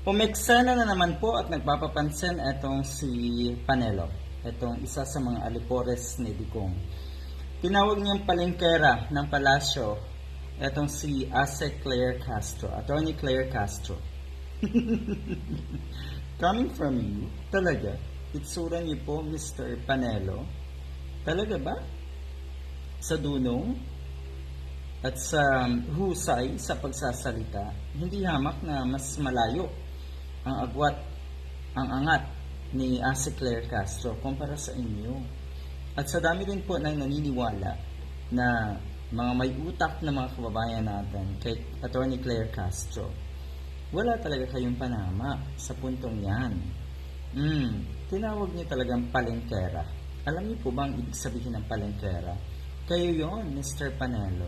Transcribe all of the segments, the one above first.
Umeksena na naman po at nagpapapansin itong si Panelo. Itong isa sa mga alipores ni Digong. Tinawag niyang palengkera ng palasyo itong si Ase Claire Castro, Attorney Claire Castro. Coming from you, talaga, itsura niyo po, Mr. Panelo, talaga ba? Sa dunong at sa husay sa pagsasalita, hindi hamak na mas malayo ang agwat, ang angat ni Ase Claire Castro kumpara sa inyo. At sa dami din po ng naniniwala na mga may utak na mga kababayan natin kay Attorney Claire Castro, wala talaga kayong panama sa puntong yan. Mm, tinawag niyo talagang palengkera. Alam niyo po ba ang ibig sabihin ng palengkera? Kayo yon Mr. Panelo.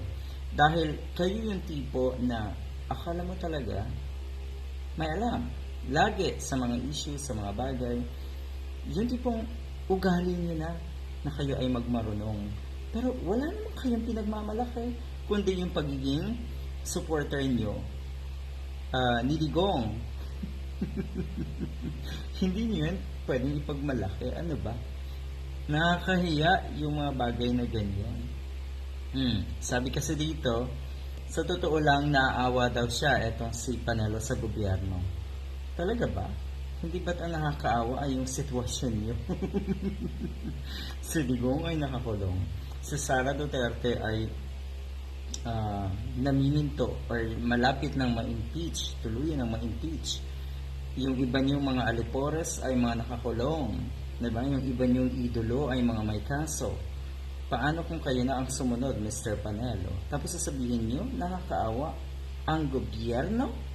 Dahil kayo yung tipo na akala mo talaga may alam. Lagi sa mga issues, sa mga bagay, yung tipong ugali niyo na na kayo ay magmarunong. Pero wala naman kayong pinagmamalaki, kundi yung pagiging supporter niyo ah, ni Digong. Hindi niyo yan pwedeng ipagmalaki. Ano ba? Nakakahiya yung mga bagay na ganyan. Hmm. Sabi kasi dito, sa totoo lang naaawa daw siya etong si Panelo sa gobyerno. Talaga ba? Hindi ba't ang nakakaawa ay yung sitwasyon niyo? si Digong ay nakakulong. Si Sara Duterte ay ah, namiminto or malapit ng ma-impeach, tuluyan ng ma-impeach. Yung iba niyong mga alipores ay mga nakakulong. Diba? Yung iba niyong idolo ay mga may kaso. Paano kung kayo na ang sumunod, Mr. Panelo? Tapos sasabihin niyo, nakakaawa ang gobyerno?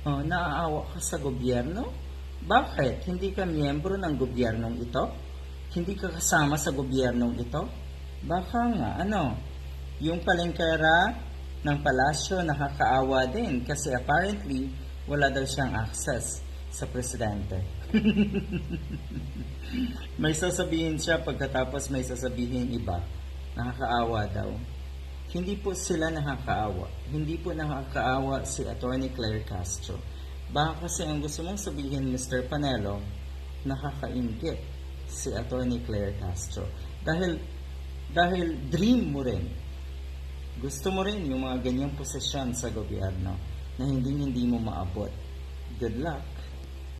Oh, naaawa ka sa gobyerno? Bakit? Hindi ka miyembro ng gobyernong ito? Hindi ka kasama sa gobyernong ito? Baka nga, ano? Yung palengkera ng palasyo nakakaawa din kasi apparently wala daw siyang access sa presidente. may sasabihin siya pagkatapos may sasabihin iba. Nakakaawa daw. Hindi po sila nakakaawa. Hindi po nakakaawa si Attorney Claire Castro. Baka kasi ang gusto mong sabihin, Mr. Panelo, nakakaingit si Attorney Claire Castro. Dahil, dahil dream mo rin. Gusto mo rin yung mga ganyang posisyon sa gobyerno na hindi hindi mo maabot. Good luck.